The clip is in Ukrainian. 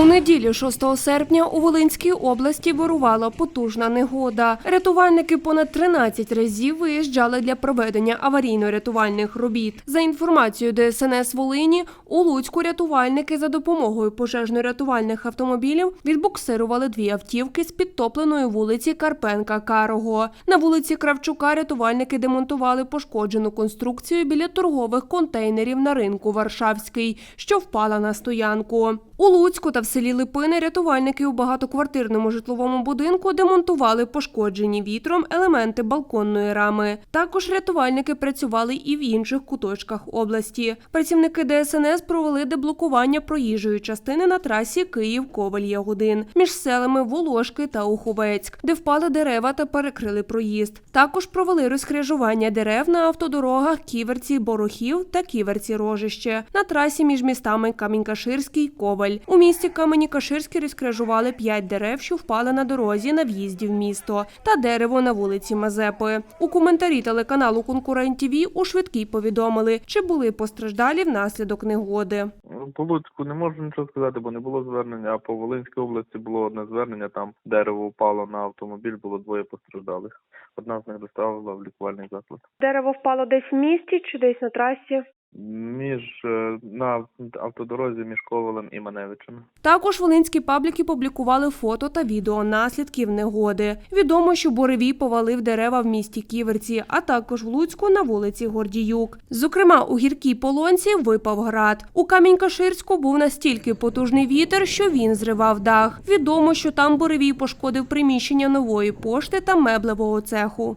У неділю 6 серпня у Волинській області вирувала потужна негода. Рятувальники понад 13 разів виїжджали для проведення аварійно-рятувальних робіт. За інформацією ДСНС Волині, у Луцьку рятувальники за допомогою пожежно-рятувальних автомобілів відбуксирували дві автівки з підтопленої вулиці Карпенка Карого. На вулиці Кравчука рятувальники демонтували пошкоджену конструкцію біля торгових контейнерів на ринку Варшавський, що впала на стоянку. У Луцьку та в селі Липини рятувальники у багатоквартирному житловому будинку демонтували пошкоджені вітром елементи балконної рами. Також рятувальники працювали і в інших куточках області. Працівники ДСНС провели деблокування проїжджої частини на трасі Київ-Коваль-Ягодин між селами Волошки та Уховецьк, де впали дерева та перекрили проїзд. Також провели розкрижування дерев на автодорогах Ківерці-Борохів та Ківерці-Рожище на трасі між містами Камінь-Каширський Коваль. У місті Камені-Каширський розкрижували п'ять дерев, що впали на дорозі на в'їзді в місто, та дерево на вулиці Мазепи. У коментарі телеканалу Конкурент ТІВІ у швидкій повідомили, чи були постраждалі внаслідок негоди. По Луцьку не можу нічого сказати, бо не було звернення, а по Волинській області було одне звернення, там дерево впало на автомобіль, було двоє постраждалих. Одна з них доставила в лікувальний заклад. Дерево впало десь в місті чи десь на трасі. Між е, на автодорозі між Ковалем і Маневичем. Також волинські пабліки публікували фото та відео наслідків негоди. Відомо, що буревій повалив дерева в місті Ківерці, а також в Луцьку на вулиці Гордіюк. Зокрема, у гіркій полонці випав град. У Камінь-Каширську був настільки потужний вітер, що він зривав дах. Відомо, що там буревій пошкодив приміщення нової пошти та меблевого цеху.